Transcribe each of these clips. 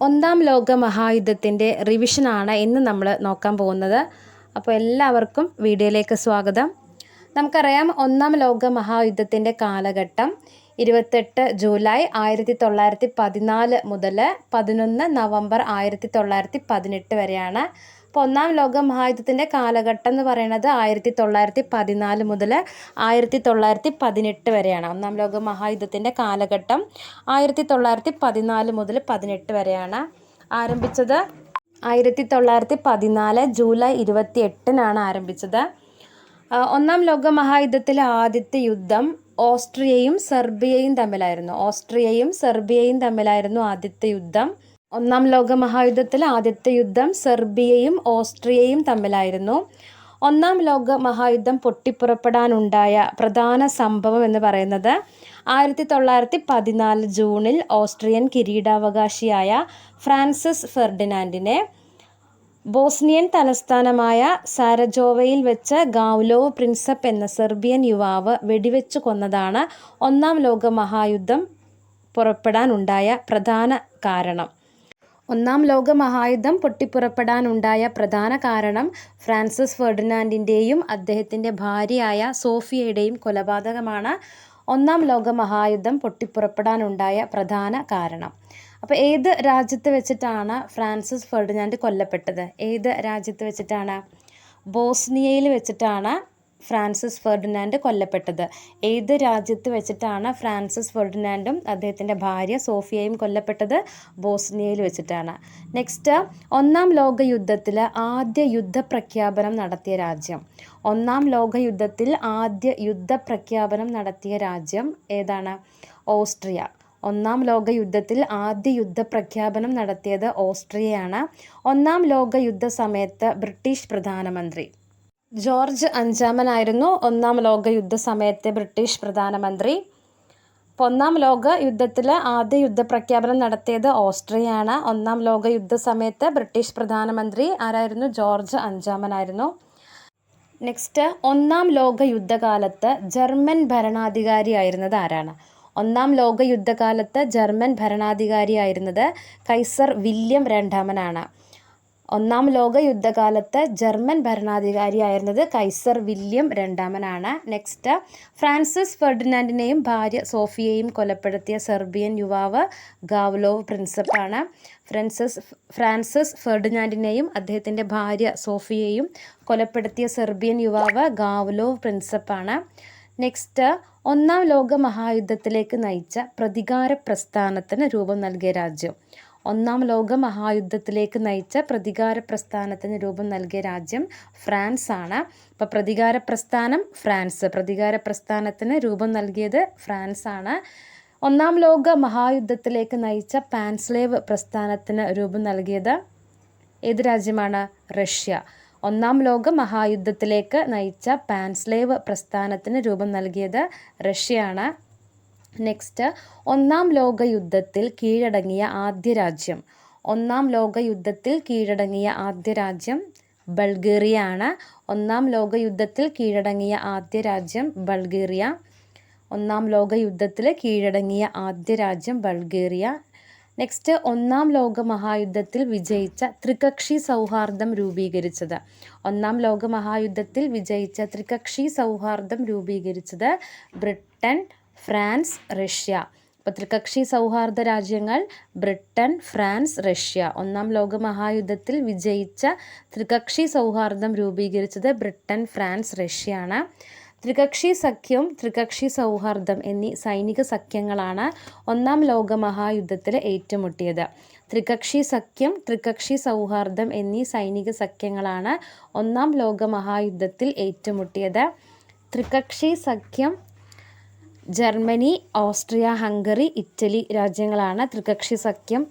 ഒന്നാം ലോക മഹായുദ്ധത്തിന്റെ റിവിഷനാണ് ഇന്ന് നമ്മൾ നോക്കാൻ പോകുന്നത്. അപ്പോൾ എല്ലാവർക്കും വീഡിയോയിലേക്ക് സ്വാഗതം. നമുക്കറിയാം ഒന്നാം ലോക മഹായുദ്ധത്തിന്റെ കാലഘട്ടം ഇരുപത്തെട്ട് ജൂലൈ ആയിരത്തി തൊള്ളായിരത്തി പതിനാല് മുതൽ പതിനൊന്ന് നവംബർ ആയിരത്തി തൊള്ളായിരത്തി പതിനെട്ട് വരെയാണ് അപ്പോൾ ഒന്നാം ലോക മഹായുദ്ധത്തിന്റെ കാലഘട്ടം എന്ന് പറയുന്നത് ആയിരത്തി തൊള്ളായിരത്തി പതിനാല് മുതൽ ആയിരത്തി തൊള്ളായിരത്തി പതിനെട്ട് വരെയാണ്. ഒന്നാം ലോക മഹായുദ്ധത്തിന്റെ കാലഘട്ടം ആയിരത്തി തൊള്ളായിരത്തി പതിനാല് മുതൽ പതിനെട്ട് വരെയാണ് ആരംഭിച്ചത്. ആയിരത്തി തൊള്ളായിരത്തി പതിനാല് ജൂലൈ ഇരുപത്തി എട്ടിനാണ് ആരംഭിച്ചത് ഒന്നാം ലോക മഹായുദ്ധത്തിലെ ആദ്യത്തെ യുദ്ധം ഓസ്ട്രിയയും സെർബിയയും തമ്മിലായിരുന്നു. ഓസ്ട്രിയയും സെർബിയയും തമ്മിലായിരുന്നു ആദ്യത്തെ യുദ്ധം. ഒന്നാം ലോക മഹായുദ്ധത്തിലെ ആദ്യത്തെ യുദ്ധം സെർബിയയും ഓസ്ട്രിയയും തമ്മിലായിരുന്നു. ഒന്നാം ലോക മഹായുദ്ധം പൊട്ടിപ്പുറപ്പെടാനുണ്ടായ പ്രധാന സംഭവം എന്ന് പറയുന്നത് ആയിരത്തി തൊള്ളായിരത്തി പതിനാല് ജൂണിൽ ഓസ്ട്രിയൻ കിരീടാവകാശിയായ ഫ്രാൻസിസ് ഫെർഡിനാൻഡിനെ ബോസ്നിയൻ തലസ്ഥാനമായ സാരജോവയിൽ വെച്ച് ഗാവ്ലോവ് പ്രിൻസപ്പ് എന്ന സെർബിയൻ യുവാവ് വെടിവെച്ചു കൊന്നതാണ് ഒന്നാം ലോക മഹായുദ്ധം പുറപ്പെടാനുണ്ടായ പ്രധാന കാരണം. ഒന്നാം ലോക മഹായുദ്ധം പൊട്ടിപ്പുറപ്പെടാനുണ്ടായ പ്രധാന കാരണം ഫ്രാൻസിസ് ഫെർഡിനാൻഡിന്റെയും അദ്ദേഹത്തിന്റെ ഭാര്യയായ സോഫിയയുടെയും കൊലപാതകമാണ് ഒന്നാം ലോക മഹായുദ്ധം പൊട്ടിപ്പുറപ്പെടാനുണ്ടായ പ്രധാന കാരണം. അപ്പോൾ ഏത് രാജ്യത്ത് വെച്ചിട്ടാണ് ഫ്രാൻസിസ് ഫെർഡിനാൻഡ് കൊല്ലപ്പെട്ടത്? ഏത് രാജ്യത്ത് വെച്ചിട്ടാണ്? ബോസ്നിയയിൽ വെച്ചിട്ടാണ് ഫ്രാൻസിസ് ഫെർഡിനാൻഡ് കൊല്ലപ്പെട്ടത്. ഏത് രാജ്യത്ത് വെച്ചിട്ടാണ് ഫ്രാൻസിസ് ഫെർഡിനാൻഡും അദ്ദേഹത്തിന്റെ ഭാര്യ സോഫിയയും കൊല്ലപ്പെട്ടത്? ബോസ്നിയയിൽ വെച്ചിട്ടാണ്. നെക്സ്റ്റ് ഒന്നാം ലോക യുദ്ധത്തിൽ ആദ്യ യുദ്ധപ്രഖ്യാപനം നടത്തിയ രാജ്യം. ഒന്നാം ലോക യുദ്ധത്തിൽ ആദ്യ യുദ്ധപ്രഖ്യാപനം നടത്തിയ രാജ്യം ഏതാണ്? ഓസ്ട്രിയ. ഒന്നാം ലോക യുദ്ധത്തിൽ ആദ്യ യുദ്ധ പ്രഖ്യാപനം നടത്തിയത് ഓസ്ട്രിയയാണ്. ഒന്നാം ലോക യുദ്ധ സമയത്ത് ബ്രിട്ടീഷ് പ്രധാനമന്ത്രി ജോർജ് അഞ്ചാമനായിരുന്നു. ഒന്നാം ലോക യുദ്ധ സമയത്തെ ബ്രിട്ടീഷ് പ്രധാനമന്ത്രി. ഒന്നാം ലോക യുദ്ധത്തിൽ ആദ്യ യുദ്ധപ്രഖ്യാപനം നടത്തിയത് ഓസ്ട്രിയയാണ്. ഒന്നാം ലോക യുദ്ധ സമയത്ത് ബ്രിട്ടീഷ് പ്രധാനമന്ത്രി ആരായിരുന്നു? ജോർജ് അഞ്ചാമനായിരുന്നു. നെക്സ്റ്റ് ഒന്നാം ലോക യുദ്ധകാലത്ത് ജർമ്മൻ ഭരണാധികാരിയായിരുന്നത് ആരാണ്? ഒന്നാം ലോക യുദ്ധകാലത്ത് ജർമ്മൻ ഭരണാധികാരിയായിരുന്നത് കൈസർ വില്യം രണ്ടാമനാണ്. ഒന്നാം ലോക യുദ്ധകാലത്ത് ജർമ്മൻ ഭരണാധികാരിയായിരുന്നത് കൈസർ വില്യം രണ്ടാമനാണ്. നെക്സ്റ്റ് ഫ്രാൻസിസ് ഫെർഡിനാൻഡിനെയും ഭാര്യ സോഫിയയും കൊലപ്പെടുത്തിയ സെർബിയൻ യുവാവ് ഗാവ്ലോവ് പ്രിൻസപ്പാണ്. ഫ്രാൻസിസ് ഫ്രാൻസിസ് ഫെർഡിനാൻഡിനെയും അദ്ദേഹത്തിന്റെ ഭാര്യ സോഫിയയും കൊലപ്പെടുത്തിയ സെർബിയൻ യുവാവ് ഗാവ്ലോവ് പ്രിൻസപ്പാണ്. നെക്സ്റ്റ് ഒന്നാം ലോക മഹായുദ്ധത്തിലേക്ക് നയിച്ച പ്രതികാര പ്രസ്ഥാനത്തിന് രൂപം നൽകിയ രാജ്യം. ഒന്നാം ലോക മഹായുദ്ധത്തിലേക്ക് നയിച്ച പ്രതികാര പ്രസ്ഥാനത്തിന് രൂപം നൽകിയ രാജ്യം ഫ്രാൻസ് ആണ് അപ്പോൾ പ്രതികാര പ്രസ്ഥാനം ഫ്രാൻസ്. പ്രതികാര പ്രസ്ഥാനത്തിന് രൂപം നൽകിയത് ഫ്രാൻസ് ആണ് ഒന്നാം ലോക മഹായുദ്ധത്തിലേക്ക് നയിച്ച പാൻസ്ലേവ് പ്രസ്ഥാനത്തിന് രൂപം നൽകിയത് ഏത് രാജ്യമാണ്? റഷ്യ. ഒന്നാം ലോക മഹായുദ്ധത്തിലേക്ക് നയിച്ച പാൻസ്ലേവ് പ്രസ്ഥാനത്തിന് രൂപം നൽകിയത് റഷ്യയാണ്. നെക്സ്റ്റ് ഒന്നാം ലോക യുദ്ധത്തിൽ കീഴടങ്ങിയ ആദ്യ രാജ്യം. ഒന്നാം ലോക യുദ്ധത്തിൽ കീഴടങ്ങിയ ആദ്യ രാജ്യം ബൾഗേറിയ ആണ് ഒന്നാം ലോക യുദ്ധത്തിൽ കീഴടങ്ങിയ ആദ്യ രാജ്യം ബൾഗേറിയ. ഒന്നാം ലോക യുദ്ധത്തിൽ കീഴടങ്ങിയ ആദ്യ രാജ്യം ബൾഗേറിയ. നെക്സ്റ്റ് ഒന്നാം ലോക മഹായുദ്ധത്തിൽ വിജയിച്ച ത്രികക്ഷി സൗഹാർദ്ദം രൂപീകരിച്ചത്. ഒന്നാം ലോക മഹായുദ്ധത്തിൽ വിജയിച്ച ത്രികക്ഷി സൗഹാർദ്ദം രൂപീകരിച്ചത് ബ്രിട്ടൻ ഫ്രാൻസ് റഷ്യ. അപ്പോൾ ത്രികക്ഷി സൗഹാർദ്ദ രാജ്യങ്ങൾ ബ്രിട്ടൻ ഫ്രാൻസ് റഷ്യ. ഒന്നാം ലോക മഹായുദ്ധത്തിൽ വിജയിച്ച ത്രികക്ഷി സൗഹാർദ്ദം രൂപീകരിച്ചത് ബ്രിട്ടൻ ഫ്രാൻസ് റഷ്യയാണ്. ത്രികക്ഷി സഖ്യം ത്രികക്ഷി സൗഹാർദ്ദം എന്നീ സൈനിക സഖ്യങ്ങളാണ് ഒന്നാം ലോക മഹായുദ്ധത്തിൽ ഏറ്റുമുട്ടിയത്. ത്രികക്ഷി സഖ്യം ത്രികക്ഷി സൗഹാർദ്ദം എന്നീ സൈനിക സഖ്യങ്ങളാണ് ഒന്നാം ലോക മഹായുദ്ധത്തിൽ ഏറ്റുമുട്ടിയത്. ത്രികക്ഷി സഖ്യം ജർമ്മനി ഓസ്ട്രിയ ഹംഗറി ഇറ്റലി രാജ്യങ്ങളാണ് ത്രികക്ഷി സഖ്യം.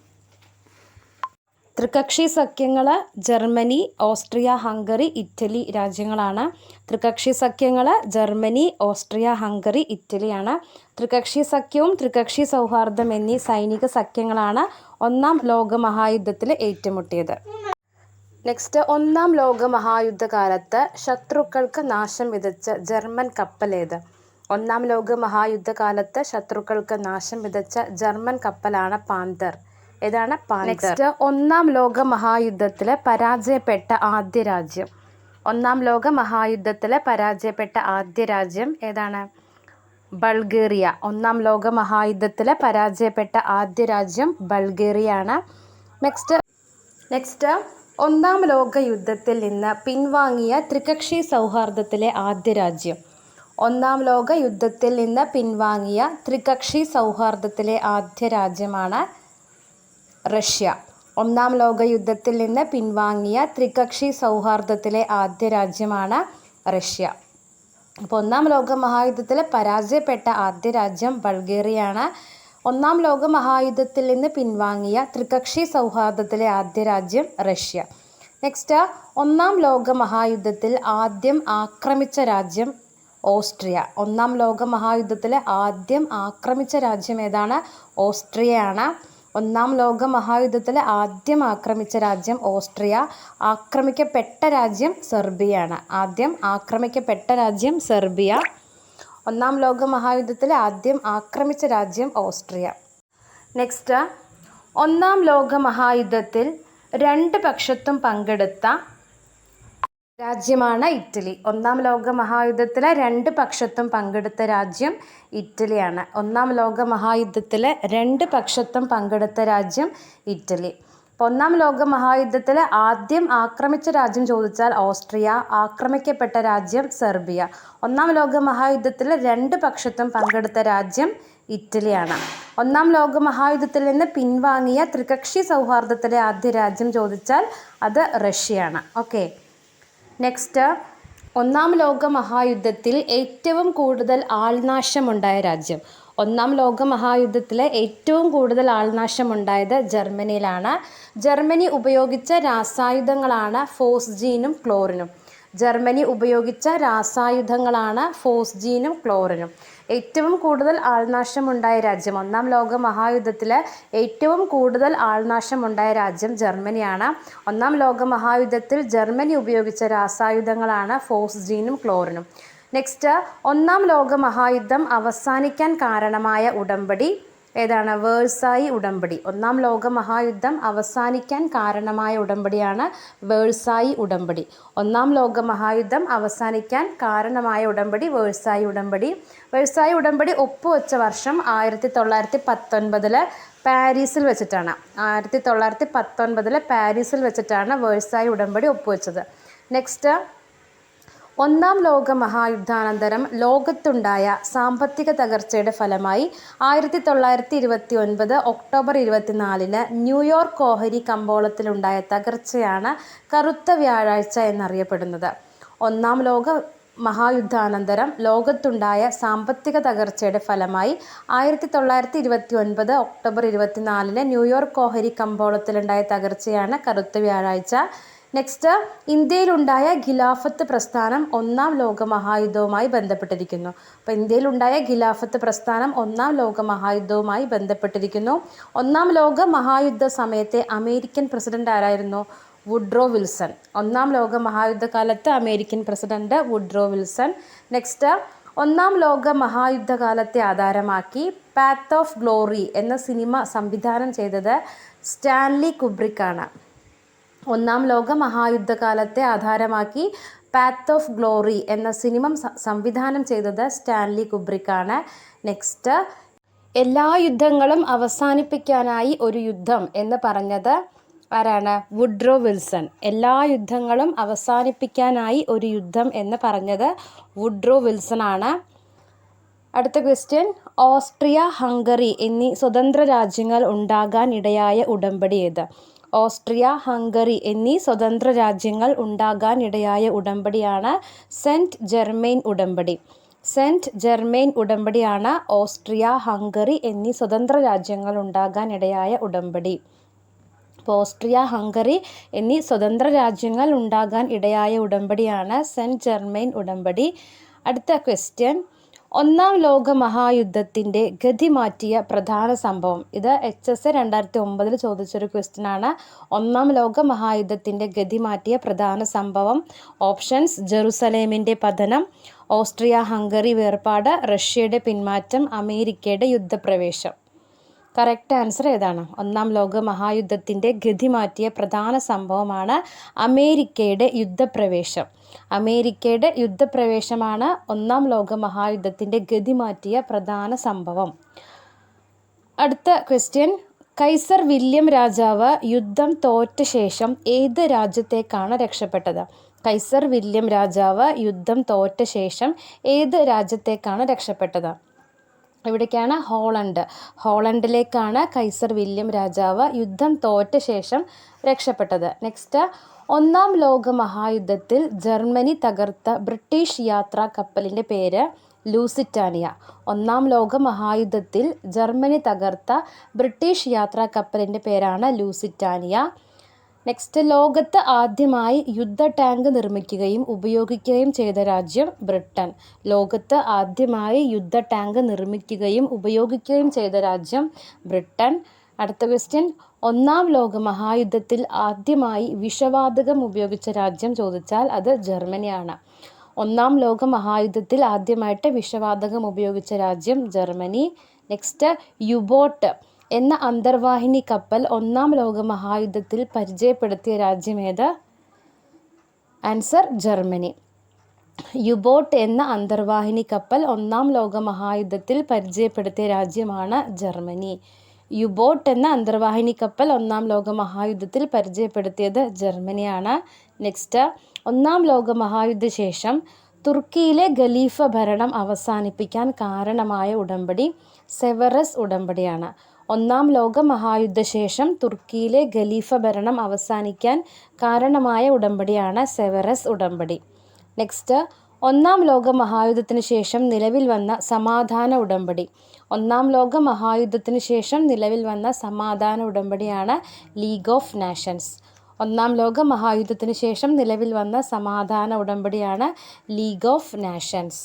ത്രികക്ഷി സഖ്യങ്ങൾ ജർമ്മനി ഓസ്ട്രിയ ഹംഗറി ഇറ്റലി രാജ്യങ്ങളാണ്. ത്രികക്ഷി സഖ്യങ്ങൾ ജർമ്മനി ഓസ്ട്രിയ ഹംഗറി ഇറ്റലിയാണ്. ത്രികക്ഷി സഖ്യവും ത്രികക്ഷി സൗഹാർദ്ദം എന്നീ സൈനിക സഖ്യങ്ങളാണ് ഒന്നാം ലോക മഹായുദ്ധത്തിൽ ഏറ്റുമുട്ടിയത്. നെക്സ്റ്റ് ഒന്നാം ലോക മഹായുദ്ധകാലത്ത് ശത്രുക്കൾക്ക് നാശം വിതച്ച ജർമ്മൻ കപ്പലേത്? ഒന്നാം ലോക മഹായുദ്ധകാലത്ത് ശത്രുക്കൾക്ക് നാശം വിതച്ച ജർമ്മൻ കപ്പലാണ് പാന്തർ. ഏതാണ് നെക്സ്റ്റ് ഒന്നാം ലോക മഹായുദ്ധത്തിൽ പരാജയപ്പെട്ട ആദ്യ രാജ്യം. ഒന്നാം ലോക മഹായുദ്ധത്തിൽ പരാജയപ്പെട്ട ആദ്യ രാജ്യം ഏതാണ്? ബൾഗേറിയ. ഒന്നാം ലോക മഹായുദ്ധത്തിൽ പരാജയപ്പെട്ട ആദ്യ രാജ്യം ബൾഗേറിയ ആണ് നെക്സ്റ്റ് നെക്സ്റ്റ് ഒന്നാം ലോക യുദ്ധത്തിൽ നിന്ന് പിൻവാങ്ങിയ ത്രികക്ഷി സൗഹാർദ്ദത്തിലെ ആദ്യ രാജ്യം. ഒന്നാം ലോക യുദ്ധത്തിൽ നിന്ന് പിൻവാങ്ങിയ ത്രികക്ഷി സൗഹാർദ്ദത്തിലെ ആദ്യ രാജ്യമാണ് റഷ്യ. ഒന്നാം ലോക യുദ്ധത്തിൽ നിന്ന് പിൻവാങ്ങിയ ത്രികക്ഷി സൗഹാർദ്ദത്തിലെ ആദ്യ രാജ്യമാണ് റഷ്യ. അപ്പോൾ ഒന്നാം ലോക മഹായുദ്ധത്തിൽ പരാജയപ്പെട്ട ആദ്യ രാജ്യം ബൾഗേറിയയാണ്. ഒന്നാം ലോക മഹായുദ്ധത്തിൽ നിന്ന് പിൻവാങ്ങിയ ത്രികക്ഷി സൗഹാർദ്ദത്തിലെ ആദ്യ രാജ്യം റഷ്യ. നെക്സ്റ്റ് ഒന്നാം ലോക മഹായുദ്ധത്തിൽ ആദ്യം ആക്രമിച്ച രാജ്യം ഓസ്ട്രിയ. ഒന്നാം ലോക മഹായുദ്ധത്തിൽ ആദ്യം ആക്രമിച്ച രാജ്യം ഏതാണ്? ഓസ്ട്രിയയാണ്. ഒന്നാം ലോക മഹായുദ്ധത്തിൽ ആദ്യം ആക്രമിച്ച രാജ്യം ഓസ്ട്രിയ. ആക്രമിക്കപ്പെട്ട രാജ്യം സെർബിയയാണ് ആദ്യം ആക്രമിക്കപ്പെട്ട രാജ്യം സെർബിയ. ഒന്നാം ലോക മഹായുദ്ധത്തിൽ ആദ്യം ആക്രമിച്ച രാജ്യം ഓസ്ട്രിയ. നെക്സ്റ്റ്. ഒന്നാം ലോക മഹായുദ്ധത്തിൽ രണ്ട് പക്ഷത്തും പങ്കെടുത്ത രാജ്യമാണ് ഇറ്റലി. ഒന്നാം ലോക മഹായുദ്ധത്തിലെ രണ്ട് പക്ഷത്തും പങ്കെടുത്ത രാജ്യം ഇറ്റലിയാണ്. ഒന്നാം ലോക മഹായുദ്ധത്തിലെ രണ്ട് പക്ഷത്തും പങ്കെടുത്ത രാജ്യം ഇറ്റലി. ഒന്നാം ലോക മഹായുദ്ധത്തിൽ ആദ്യം ആക്രമിച്ച രാജ്യം ചോദിച്ചാൽ ഓസ്ട്രിയ ആക്രമിക്കപ്പെട്ട രാജ്യം സെർബിയ. ഒന്നാം ലോക മഹായുദ്ധത്തിൽ രണ്ട് പക്ഷത്തും പങ്കെടുത്ത രാജ്യം ഇറ്റലിയാണ്. ഒന്നാം ലോക മഹായുദ്ധത്തിൽ നിന്ന് പിൻവാങ്ങിയ ത്രികക്ഷി സൗഹാർദ്ദത്തിലെ ആദ്യ രാജ്യം ചോദിച്ചാൽ അത് റഷ്യയാണ്. ഓക്കെ. നെക്സ്റ്റ് ഒന്നാം ലോക മഹായുദ്ധത്തിൽ ഏറ്റവും കൂടുതൽ ആൾനാശമുണ്ടായ രാജ്യം. ഒന്നാം ലോക മഹായുദ്ധത്തിലെ ഏറ്റവും കൂടുതൽ ആൾനാശമുണ്ടായത് ജർമ്മനിയിലാണ്. ജർമ്മനി ഉപയോഗിച്ച രാസായുധങ്ങളാണ് ഫോസ്ജീനും ക്ലോറിനും. ജർമ്മനി ഉപയോഗിച്ച രാസായുധങ്ങളാണ് ഫോസ്ജീനും ക്ലോറിനും. ഏറ്റവും കൂടുതൽ ആൾനാശമുണ്ടായ രാജ്യം. ഒന്നാം ലോക മഹായുദ്ധത്തിൽ ഏറ്റവും കൂടുതൽ ആൾനാശമുണ്ടായ രാജ്യം ജർമ്മനിയാണ്. ഒന്നാം ലോക മഹായുദ്ധത്തിൽ ജർമ്മനി ഉപയോഗിച്ച രാസായുധങ്ങളാണ് ഫോസ്ജീനും ക്ലോറിനും. നെക്സ്റ്റ് ഒന്നാം ലോക മഹായുദ്ധം അവസാനിക്കാൻ കാരണമായ ഉടമ്പടി ഏതാണ്? വേഴ്സായി ഉടമ്പടി. ഒന്നാം ലോക മഹായുദ്ധം അവസാനിക്കാൻ കാരണമായ ഉടമ്പടിയാണ് വേഴ്സായി ഉടമ്പടി. ഒന്നാം ലോക മഹായുദ്ധം അവസാനിക്കാൻ കാരണമായ ഉടമ്പടി വേഴ്സായി ഉടമ്പടി. വേഴ്സായി ഉടമ്പടി ഒപ്പുവെച്ച വർഷം ആയിരത്തി തൊള്ളായിരത്തി പത്തൊൻപതിൽ പാരീസിൽ വെച്ചിട്ടാണ്. ആയിരത്തി തൊള്ളായിരത്തി പത്തൊൻപതിൽ പാരീസിൽ വെച്ചിട്ടാണ് വേഴ്സായി ഉടമ്പടി ഒപ്പുവെച്ചത്. നെക്സ്റ്റ് ഒന്നാം ലോക മഹായുദ്ധാനന്തരം ലോകത്തുണ്ടായ സാമ്പത്തിക തകർച്ചയുടെ ഫലമായി ആയിരത്തി തൊള്ളായിരത്തി ഇരുപത്തി ഒൻപത് ഒക്ടോബർ ഇരുപത്തിനാലിന് ന്യൂയോർക്ക് ഓഹരി കമ്പോളത്തിലുണ്ടായ തകർച്ചയാണ് കറുത്ത വ്യാഴാഴ്ച എന്നറിയപ്പെടുന്നത്. ഒന്നാം ലോക മഹായുദ്ധാനന്തരം ലോകത്തുണ്ടായ സാമ്പത്തിക തകർച്ചയുടെ ഫലമായി ആയിരത്തി തൊള്ളായിരത്തി ഇരുപത്തി ഒൻപത് ഒക്ടോബർ ഇരുപത്തിനാലിന് ന്യൂയോർക്ക് ഓഹരി കമ്പോളത്തിലുണ്ടായ തകർച്ചയാണ് കറുത്ത വ്യാഴാഴ്ച നെക്സ്റ്റ് ഇന്ത്യയിലുണ്ടായ ഖിലാഫത്ത് പ്രസ്ഥാനം ഒന്നാം ലോക മഹായുദ്ധവുമായി ബന്ധപ്പെട്ടിരിക്കുന്നു. അപ്പോൾ ഇന്ത്യയിലുണ്ടായ ഖിലാഫത്ത് പ്രസ്ഥാനം ഒന്നാം ലോക മഹായുദ്ധവുമായി ബന്ധപ്പെട്ടിരിക്കുന്നു. ഒന്നാം ലോക മഹായുദ്ധ സമയത്തെ അമേരിക്കൻ പ്രസിഡന്റ് ആരായിരുന്നു? Woodrow Wilson. ഒന്നാം ലോക മഹായുദ്ധകാലത്ത് American president Woodrow Wilson. Next ഒന്നാം ലോക മഹായുദ്ധകാലത്തെ ആധാരമാക്കി പാത്ത് ഓഫ് ഗ്ലോറി എന്ന സിനിമ സംവിധാനം ചെയ്തത് സ്റ്റാൻലി കുബ്രിക്കാണ്. ഒന്നാം ലോക മഹായുദ്ധകാലത്തെ ആധാരമാക്കി പാത്ത് ഓഫ് ഗ്ലോറി എന്ന സിനിമ സംവിധാനം ചെയ്തത് സ്റ്റാൻലി കുബ്രിക്കാണ്. നെക്സ്റ്റ് എല്ലാ യുദ്ധങ്ങളും അവസാനിപ്പിക്കാനായി ഒരു യുദ്ധം എന്ന് പറഞ്ഞത് ആരാണ്? Woodrow Wilson. എല്ലാ യുദ്ധങ്ങളും അവസാനിപ്പിക്കാനായി ഒരു യുദ്ധം എന്ന് പറഞ്ഞത് വുഡ്രോ വിൽസൺ ആണ്. അടുത്ത ക്വസ്റ്റ്യൻ ഓസ്ട്രിയ ഹംഗറി എന്നീ സ്വതന്ത്ര രാജ്യങ്ങൾ ഉണ്ടാകാൻ ഇടയായ ഉടമ്പടി ഏത്? ഓസ്ട്രിയ ഹംഗറി എന്നീ സ്വതന്ത്ര രാജ്യങ്ങൾ ഉണ്ടാകാനിടയായ ഉടമ്പടിയാണ് സെന്റ് ജെർമെയിൻ ഉടമ്പടി. സെന്റ് ജെർമെയിൻ ഉടമ്പടിയാണ് ഓസ്ട്രിയ ഹംഗറി എന്നീ സ്വതന്ത്ര രാജ്യങ്ങൾ ഉണ്ടാകാനിടയായ ഉടമ്പടി. ഓസ്ട്രിയ ഹംഗറി എന്നീ സ്വതന്ത്ര രാജ്യങ്ങൾ ഉണ്ടാകാൻ ഇടയായ ഉടമ്പടിയാണ് സെന്റ് ജെർമെയിൻ ഉടമ്പടി. അടുത്ത ക്വസ്റ്റ്യൻ. ഒന്നാം ലോക മഹായുദ്ധത്തിന്റെ ഗതി മാറ്റിയ പ്രധാന സംഭവം. ഇത് എച്ച് എസ് എ രണ്ടായിരത്തി ഒമ്പതിൽ ചോദിച്ചൊരു ക്വസ്റ്റ്യനാണ്. ഒന്നാം ലോക മഹായുദ്ധത്തിന്റെ ഗതി മാറ്റിയ പ്രധാന സംഭവം. ഓപ്ഷൻസ് ജെറുസലേമിന്റെ പതനം ഓസ്ട്രിയ ഹംഗറി വേർപാട് റഷ്യയുടെ പിന്മാറ്റം അമേരിക്കയുടെ യുദ്ധപ്രവേശം. കറക്റ്റ് ആൻസർ ഏതാണ്? ഒന്നാം ലോക മഹായുദ്ധത്തിന്റെ ഗതി മാറ്റിയ പ്രധാന സംഭവമാണ് അമേരിക്കയുടെ യുദ്ധപ്രവേശം. അമേരിക്കയുടെ യുദ്ധപ്രവേശമാണ് ഒന്നാം ലോക മഹായുദ്ധത്തിന്റെ ഗതി മാറ്റിയ പ്രധാന സംഭവം. അടുത്ത ക്വസ്റ്റ്യൻ കൈസർ വില്യം രാജാവ് യുദ്ധം തോറ്റ ശേഷം ഏത് രാജ്യത്തേക്കാണ് രക്ഷപ്പെട്ടത്? കൈസർ വില്യം രാജാവ് യുദ്ധം തോറ്റ ശേഷം ഏത് രാജ്യത്തേക്കാണ് രക്ഷപ്പെട്ടത്? എവിടേക്കാണ് ഹോളണ്ട്. ഹോളണ്ടിലേക്കാണ് കൈസർ വില്യം രാജാവ് യുദ്ധം തോറ്റ ശേഷം രക്ഷപ്പെട്ടത്. നെക്സ്റ്റ് ഒന്നാം ലോക മഹായുദ്ധത്തിൽ ജർമ്മനി തകർത്ത ബ്രിട്ടീഷ് യാത്രാ കപ്പലിന്റെ പേര് ലൂസിറ്റാനിയ. ഒന്നാം ലോക മഹായുദ്ധത്തിൽ ജർമ്മനി തകർത്ത ബ്രിട്ടീഷ് യാത്രാ കപ്പലിന്റെ പേരാണ് ലൂസിറ്റാനിയ. നെക്സ്റ്റ് ലോകത്ത് ആദ്യമായി യുദ്ധ ടാങ്ക് നിർമ്മിക്കുകയും ഉപയോഗിക്കുകയും ചെയ്ത രാജ്യം ബ്രിട്ടൻ. ലോകത്ത് ആദ്യമായി യുദ്ധ ടാങ്ക് നിർമ്മിക്കുകയും ഉപയോഗിക്കുകയും ചെയ്ത രാജ്യം ബ്രിട്ടൻ. അടുത്ത ക്വസ്റ്റ്യൻ ഒന്നാം ലോക മഹായുദ്ധത്തിൽ ആദ്യമായി വിഷവാതകം ഉപയോഗിച്ച രാജ്യം ചോദിച്ചാൽ അത് ജർമ്മനിയാണ്. ഒന്നാം ലോക മഹായുദ്ധത്തിൽ ആദ്യമായിട്ട് വിഷവാതകം ഉപയോഗിച്ച രാജ്യം ജർമ്മനി. നെക്സ്റ്റ് യുബോട്ട്. എന്ന അന്തർവാഹിനി കപ്പൽ ഒന്നാം ലോക മഹായുദ്ധത്തിൽ പരിചയപ്പെടുത്തിയ രാജ്യമേത് ആൻസർ ജർമ്മനി. യുബോട്ട് എന്ന അന്തർവാഹിനി കപ്പൽ ഒന്നാം ലോക മഹായുദ്ധത്തിൽ പരിചയപ്പെടുത്തിയ രാജ്യമാണ് ജർമ്മനി. യുബോട്ട് എന്ന അന്തർവാഹിനി കപ്പൽ ഒന്നാം ലോക മഹായുദ്ധത്തിൽ പരിചയപ്പെടുത്തിയത് ജർമ്മനിയാണ്. നെക്സ്റ്റ് ഒന്നാം ലോക മഹായുദ്ധ ശേഷം തുർക്കിയിലെ ഖലീഫ ഭരണം അവസാനിപ്പിക്കാൻ കാരണമായ ഉടമ്പടി സെവറസ് ഉടമ്പടിയാണ്. ഒന്നാം ലോക മഹായുദ്ധശേഷം തുർക്കിയിലെ ഖലീഫ ഭരണം അവസാനിക്കാൻ കാരണമായ ഉടമ്പടിയാണ് സെവറസ് ഉടമ്പടി. നെക്സ്റ്റ് ഒന്നാം ലോക മഹായുദ്ധത്തിന് ശേഷം നിലവിൽ വന്ന സമാധാന ഉടമ്പടി. ഒന്നാം ലോക മഹായുദ്ധത്തിന് ശേഷം നിലവിൽ വന്ന സമാധാന ഉടമ്പടിയാണ് ലീഗ് ഓഫ് നാഷൻസ് ഒന്നാം ലോക മഹായുദ്ധത്തിന് ശേഷം നിലവിൽ വന്ന സമാധാന ഉടമ്പടിയാണ് ലീഗ് ഓഫ് നാഷൻസ്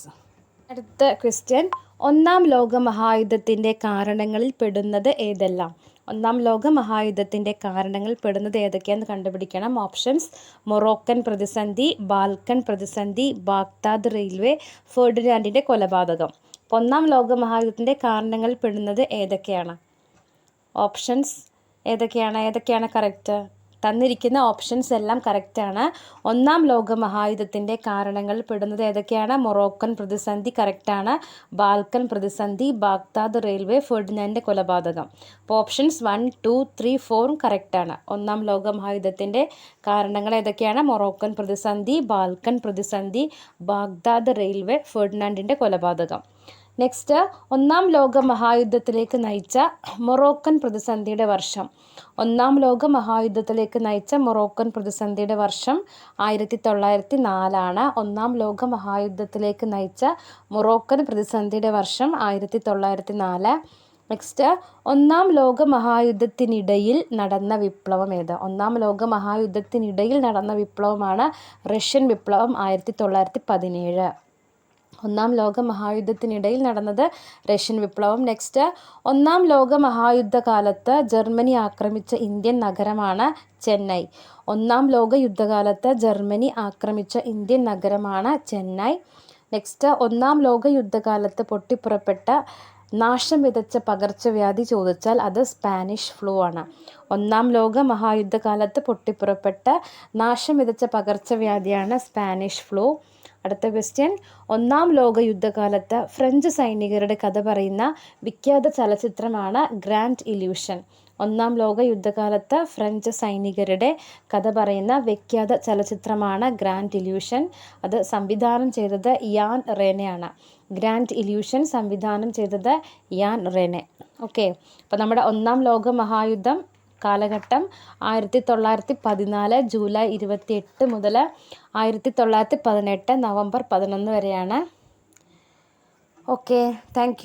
അടുത്ത ക്വസ്റ്റ്യൻ ഒന്നാം ലോക മഹായുദ്ധത്തിന്റെ കാരണങ്ങളിൽ പെടുന്നത് ഏതെല്ലാം? ഒന്നാം ലോക മഹായുദ്ധത്തിന്റെ കാരണങ്ങൾ പെടുന്നത് ഏതൊക്കെയാണെന്ന് കണ്ടുപിടിക്കണം. ഓപ്ഷൻസ് മൊറോക്കൻ പ്രതിസന്ധി ബാൽക്കൻ പ്രതിസന്ധി ബാഗ്ദാദ് റെയിൽവേ ഫെർഡിനാൻഡിന്റെ കൊലപാതകം. ഒന്നാം ലോക മഹായുദ്ധത്തിന്റെ കാരണങ്ങൾ പെടുന്നത് ഏതൊക്കെയാണ്? ഓപ്ഷൻസ് ഏതൊക്കെയാണ്? ഏതൊക്കെയാണ് കറക്റ്റ് തന്നിരിക്കുന്ന ഓപ്ഷൻസ് എല്ലാം കറക്റ്റാണ് ഒന്നാം ലോക മഹായുദ്ധത്തിന്റെ കാരണങ്ങൾ പെടുന്നത് ഏതൊക്കെയാണ്? മൊറോക്കൻ പ്രതിസന്ധി കറക്റ്റാണ് ബാൽക്കൻ പ്രതിസന്ധി ബാഗ്ദാദ് റെയിൽവേ ഫെർഡിനാന്റെ കൊലപാതകം. അപ്പോൾ ഓപ്ഷൻസ് വൺ ടു ത്രീ ഫോറും കറക്റ്റാണ് ഒന്നാം ലോക മഹായുദ്ധത്തിന്റെ കാരണങ്ങൾ ഏതൊക്കെയാണ്? മൊറോക്കൻ പ്രതിസന്ധി ബാൽക്കൻ പ്രതിസന്ധി ബാഗ്ദാദ് റെയിൽവേ ഫെർഡിനാൻഡിന്റെ കൊലപാതകം. നെക്സ്റ്റ് ഒന്നാം ലോക മഹായുദ്ധത്തിലേക്ക് നയിച്ച മൊറോക്കൻ പ്രതിസന്ധിയുടെ വർഷം. ഒന്നാം ലോക മഹായുദ്ധത്തിലേക്ക് നയിച്ച മൊറോക്കൻ പ്രതിസന്ധിയുടെ വർഷം ആയിരത്തി തൊള്ളായിരത്തി നാലാണ് ഒന്നാം ലോക മഹായുദ്ധത്തിലേക്ക് നയിച്ച മൊറോക്കൻ പ്രതിസന്ധിയുടെ വർഷം ആയിരത്തി തൊള്ളായിരത്തി നാല് നെക്സ്റ്റ് ഒന്നാം ലോക മഹായുദ്ധത്തിനിടയിൽ നടന്ന വിപ്ലവം ഏത്? ഒന്നാം ലോക മഹായുദ്ധത്തിനിടയിൽ നടന്ന വിപ്ലവമാണ് റഷ്യൻ വിപ്ലവം ആയിരത്തി തൊള്ളായിരത്തി പതിനേഴ് ഒന്നാം ലോക മഹായുദ്ധത്തിനിടയിൽ നടന്നത് റഷ്യൻ വിപ്ലവം. നെക്സ്റ്റ് ഒന്നാം ലോക മഹായുദ്ധ മഹായുദ്ധകാലത്ത് ജർമ്മനി ആക്രമിച്ച ഇന്ത്യൻ നഗരമാണ് ചെന്നൈ. ഒന്നാം ലോക യുദ്ധകാലത്ത് ജർമ്മനി ആക്രമിച്ച ഇന്ത്യൻ നഗരമാണ് ചെന്നൈ. നെക്സ്റ്റ് ഒന്നാം ലോക യുദ്ധകാലത്ത് പൊട്ടിപ്പുറപ്പെട്ട നാശം വിതച്ച പകർച്ചവ്യാധി ചോദിച്ചാൽ അത് സ്പാനിഷ് ഫ്ലൂ ആണ്. ഒന്നാം ലോക മഹായുദ്ധകാലത്ത് പൊട്ടിപ്പുറപ്പെട്ട നാശം വിതച്ച പകർച്ചവ്യാധിയാണ് സ്പാനിഷ് ഫ്ലൂ. അടുത്ത ക്വസ്റ്റ്യൻ ഒന്നാം ലോക യുദ്ധകാലത്ത് ഫ്രഞ്ച് സൈനികരുടെ കഥ പറയുന്ന വിഖ്യാത ചലച്ചിത്രമാണ് ഗ്രാൻഡ് ഇല്യൂഷൻ ഒന്നാം ലോക യുദ്ധകാലത്ത് ഫ്രഞ്ച് സൈനികരുടെ കഥ പറയുന്ന വിഖ്യാത ചലച്ചിത്രമാണ് ഗ്രാൻഡ് ഇല്യൂഷൻ അത് സംവിധാനം ചെയ്തത് യാൻ റേനയാണ് ഗ്രാൻഡ് ഇല്യൂഷൻ സംവിധാനം ചെയ്തത് യാൻ റേനെ ഓക്കെ അപ്പോൾ നമ്മുടെ ഒന്നാം ലോക മഹായുദ്ധം കാലഘട്ടം ആയിരത്തി തൊള്ളായിരത്തി പതിനാല് ജൂലൈ ഇരുപത്തി എട്ട് മുതൽ ആയിരത്തി തൊള്ളായിരത്തി പതിനെട്ട് നവംബർ പതിനൊന്ന് വരെയാണ്. Okay thank